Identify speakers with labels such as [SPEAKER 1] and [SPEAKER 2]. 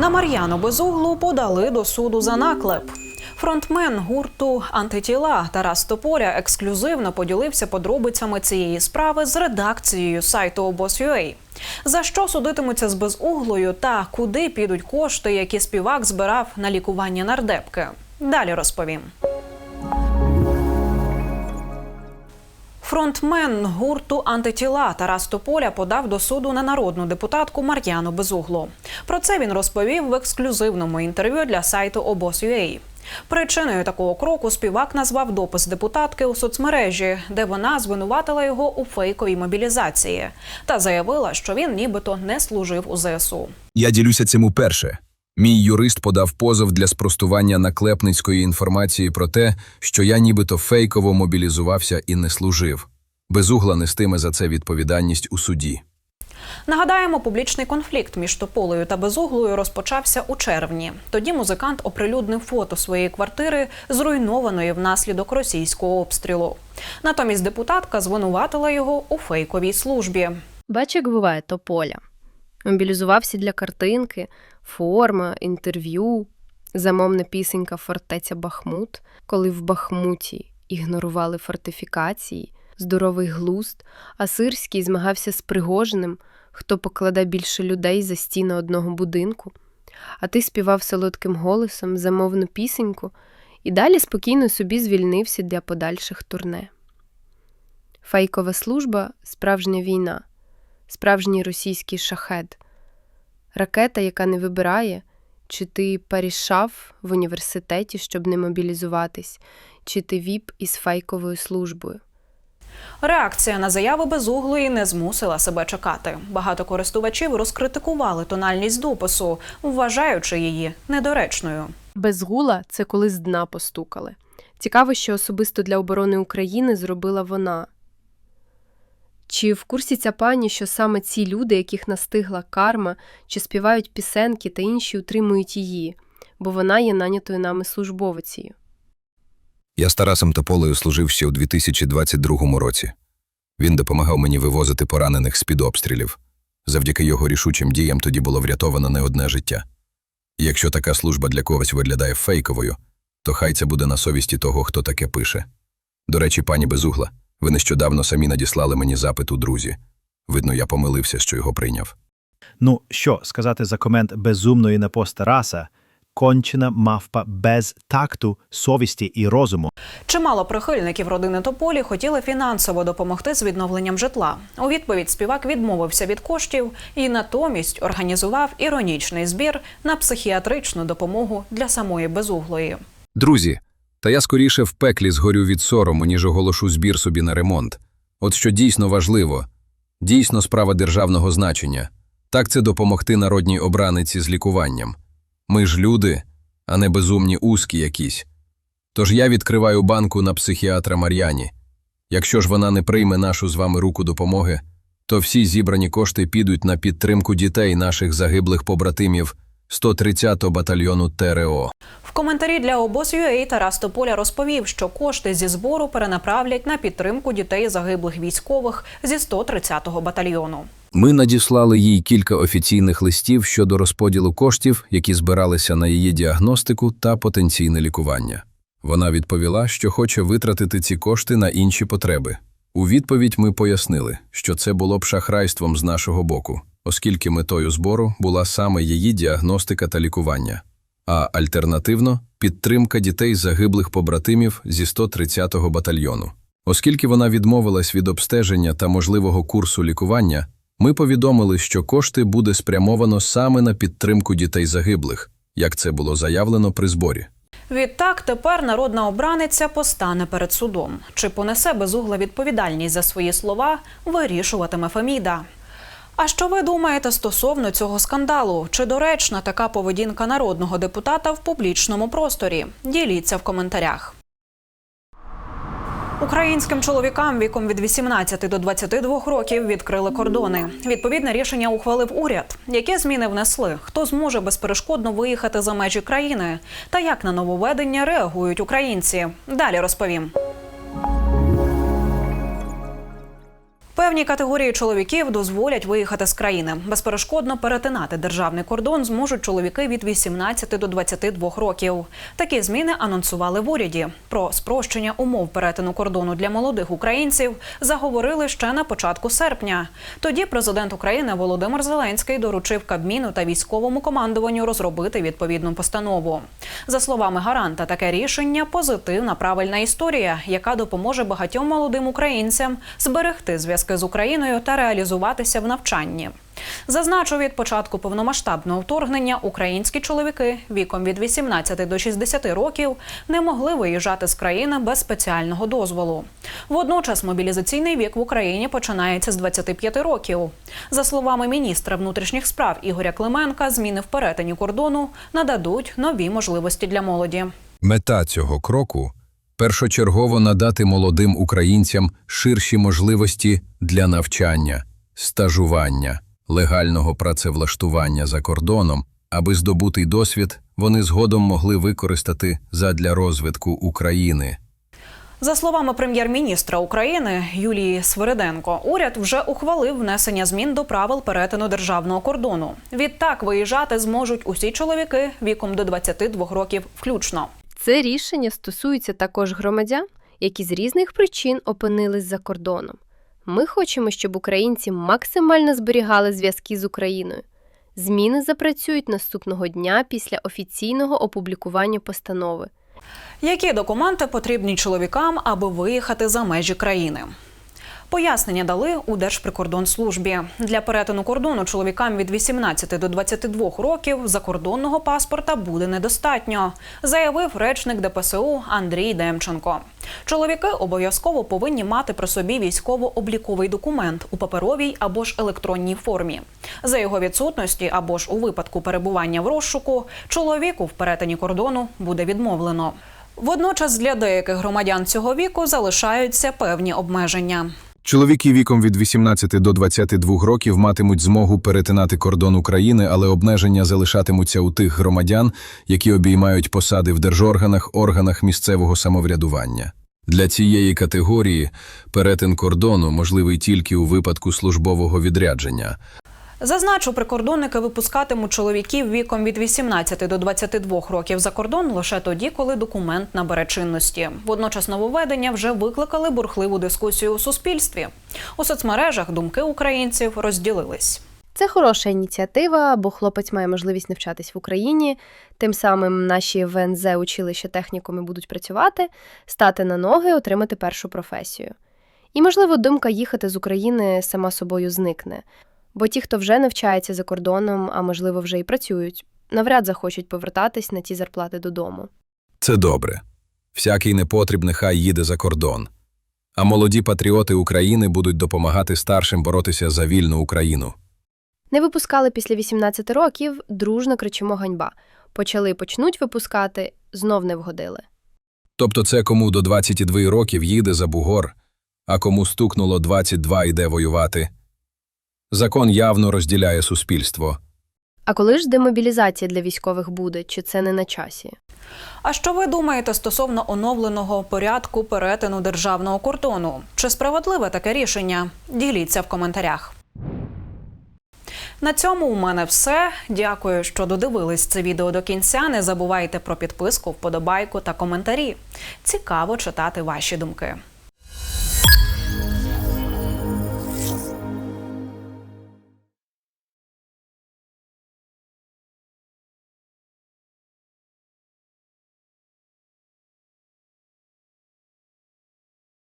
[SPEAKER 1] На Мар'яну Безуглу подали до суду за наклеп. Фронтмен гурту антитіла Тарас Топоря ексклюзивно поділився подробицями цієї справи з редакцією сайту Обос.ua. За що судитимуться з безуглою та куди підуть кошти, які співак збирав на лікування нардепки? Далі розповім. Фронтмен гурту антитіла Тарас Тополя подав до суду на народну депутатку Мар'яну Безуглу. Про це він розповів в ексклюзивному інтерв'ю для сайту обоз.ua. Причиною такого кроку співак назвав допис депутатки у соцмережі, де вона звинуватила його у фейковій мобілізації та заявила, що він нібито не служив у ЗСУ.
[SPEAKER 2] Я ділюся цим уперше. Мій юрист подав позов для спростування наклепницької інформації про те, що я нібито фейково мобілізувався і не служив. Безугла нестиме за це відповідальність у суді.
[SPEAKER 1] Нагадаємо, публічний конфлікт між Тополею та Безуглою розпочався у червні. Тоді музикант оприлюднив фото своєї квартири, зруйнованої внаслідок російського обстрілу. Натомість депутатка звинуватила його у фейковій службі.
[SPEAKER 3] Бач, як буває тополя. Мобілізувався для картинки, форма, інтерв'ю, замовна пісенька Фортеця Бахмут, коли в Бахмуті ігнорували фортифікації, здоровий глуст, а Сирський змагався з Пригожиним, хто покладе більше людей за стіни одного будинку. А ти співав солодким голосом замовну пісеньку і далі спокійно собі звільнився для подальших турне. Фейкова служба справжня війна справжній російський шахед, ракета, яка не вибирає, чи ти порішав в університеті, щоб не мобілізуватись, чи ти віп із фейковою службою.
[SPEAKER 1] Реакція на заяви безуглої не змусила себе чекати. Багато користувачів розкритикували тональність допису, вважаючи її недоречною.
[SPEAKER 3] Без гула це коли з дна постукали. Цікаво, що особисто для оборони України зробила вона. Чи в курсі ця пані, що саме ці люди, яких настигла карма, чи співають пісенки та інші утримують її, бо вона є нанятою нами службовицею.
[SPEAKER 2] Я з Тарасом Тополею служив ще у 2022 році. Він допомагав мені вивозити поранених з-під обстрілів. Завдяки його рішучим діям тоді було врятовано не одне життя. І якщо така служба для когось виглядає фейковою, то хай це буде на совісті того, хто таке пише. До речі, пані Безугла, ви нещодавно самі надіслали мені запит у друзі. Видно, я помилився, що його прийняв.
[SPEAKER 4] Ну, що сказати за комент безумної на пост Тараса? Кончена мавпа без такту, совісті і розуму.
[SPEAKER 1] Чимало прихильників родини Тополі хотіли фінансово допомогти з відновленням житла. У відповідь співак відмовився від коштів і натомість організував іронічний збір на психіатричну допомогу для самої безуглої.
[SPEAKER 2] Друзі, та я скоріше в пеклі згорю від сорому, ніж оголошу збір собі на ремонт. От що дійсно важливо, дійсно справа державного значення. Так це допомогти народній обраниці з лікуванням. Ми ж люди, а не безумні узкі якісь. Тож я відкриваю банку на психіатра Мар'яні. Якщо ж вона не прийме нашу з вами руку допомоги, то всі зібрані кошти підуть на підтримку дітей наших загиблих побратимів 130-го батальйону ТРО.
[SPEAKER 1] В коментарі для обоз.ua Тарас Тополя розповів, що кошти зі збору перенаправлять на підтримку дітей загиблих військових зі 130-го батальйону.
[SPEAKER 2] Ми надіслали їй кілька офіційних листів щодо розподілу коштів, які збиралися на її діагностику та потенційне лікування. Вона відповіла, що хоче витратити ці кошти на інші потреби. У відповідь ми пояснили, що це було б шахрайством з нашого боку, оскільки метою збору була саме її діагностика та лікування, а альтернативно підтримка дітей загиблих побратимів зі 130-го батальйону. Оскільки вона відмовилась від обстеження та можливого курсу лікування, ми повідомили, що кошти буде спрямовано саме на підтримку дітей загиблих, як це було заявлено при зборі.
[SPEAKER 1] Відтак тепер народна обраниця постане перед судом. Чи понесе безугла відповідальність за свої слова, вирішуватиме Феміда. А що ви думаєте стосовно цього скандалу? Чи доречна така поведінка народного депутата в публічному просторі? Діліться в коментарях. Українським чоловікам віком від 18 до 22 років відкрили кордони. Відповідне рішення ухвалив уряд. Які зміни внесли? Хто зможе безперешкодно виїхати за межі країни? Та як на нововведення реагують українці? Далі розповім. Певні категорії чоловіків дозволять виїхати з країни. Безперешкодно перетинати державний кордон зможуть чоловіки від 18 до 22 років. Такі зміни анонсували в уряді. Про спрощення умов перетину кордону для молодих українців заговорили ще на початку серпня. Тоді президент України Володимир Зеленський доручив Кабміну та військовому командуванню розробити відповідну постанову. За словами гаранта, таке рішення позитивна правильна історія, яка допоможе багатьом молодим українцям зберегти зв'язки з Україною та реалізуватися в навчанні. Зазначу, від початку повномасштабного вторгнення українські чоловіки віком від 18 до 60 років не могли виїжджати з країни без спеціального дозволу. Водночас мобілізаційний вік в Україні починається з 25 років. За словами міністра внутрішніх справ Ігоря Клименка, зміни в перетині кордону нададуть нові можливості для молоді.
[SPEAKER 2] Мета цього кроку першочергово надати молодим українцям ширші можливості для навчання, стажування, легального працевлаштування за кордоном, аби здобутий досвід вони згодом могли використати задля розвитку України.
[SPEAKER 1] За словами прем'єр-міністра України Юлії Свириденко, уряд вже ухвалив внесення змін до правил перетину державного кордону. Відтак виїжджати зможуть усі чоловіки віком до 22 років включно.
[SPEAKER 3] Це рішення стосується також громадян, які з різних причин опинились за кордоном. Ми хочемо, щоб українці максимально зберігали зв'язки з Україною. Зміни запрацюють наступного дня після офіційного опублікування постанови.
[SPEAKER 1] Які документи потрібні чоловікам, аби виїхати за межі країни? Пояснення дали у Держприкордонслужбі. Для перетину кордону чоловікам від 18 до 22 років закордонного паспорта буде недостатньо, заявив речник ДПСУ Андрій Демченко. Чоловіки обов'язково повинні мати при собі військово-обліковий документ у паперовій або ж електронній формі. За його відсутності або ж у випадку перебування в розшуку чоловіку в перетині кордону буде відмовлено. Водночас для деяких громадян цього віку залишаються певні обмеження.
[SPEAKER 2] Чоловіки віком від 18 до 22 років матимуть змогу перетинати кордон України, але обмеження залишатимуться у тих громадян, які обіймають посади в держорганах, органах місцевого самоврядування. Для цієї категорії перетин кордону можливий тільки у випадку службового відрядження,
[SPEAKER 1] Зазначу, прикордонники випускатимуть чоловіків віком від 18 до 22 років за кордон лише тоді, коли документ набере чинності. Водночас нововведення вже викликали бурхливу дискусію у суспільстві. У соцмережах думки українців розділились.
[SPEAKER 3] Це хороша ініціатива, бо хлопець має можливість навчатись в Україні. Тим самим наші ВНЗ училища технікуми будуть працювати, стати на ноги, отримати першу професію. І, можливо, думка їхати з України сама собою зникне. Бо ті, хто вже навчається за кордоном, а можливо вже і працюють, навряд захочуть повертатись на ті зарплати додому.
[SPEAKER 2] Це добре. Всякий непотріб нехай їде за кордон. А молоді патріоти України будуть допомагати старшим боротися за вільну Україну.
[SPEAKER 3] Не випускали після 18 років, дружно кричимо ганьба. Почали почнуть випускати, знов не вгодили.
[SPEAKER 2] Тобто це кому до 22 років їде за бугор, а кому стукнуло 22 йде воювати. Закон явно розділяє суспільство.
[SPEAKER 3] А коли ж демобілізація для військових буде, чи це не на часі?
[SPEAKER 1] А що ви думаєте стосовно оновленого порядку перетину державного кордону? Чи справедливе таке рішення? Діліться в коментарях. На цьому у мене все. Дякую, що додивились це відео до кінця. Не забувайте про підписку, вподобайку та коментарі. Цікаво читати ваші думки.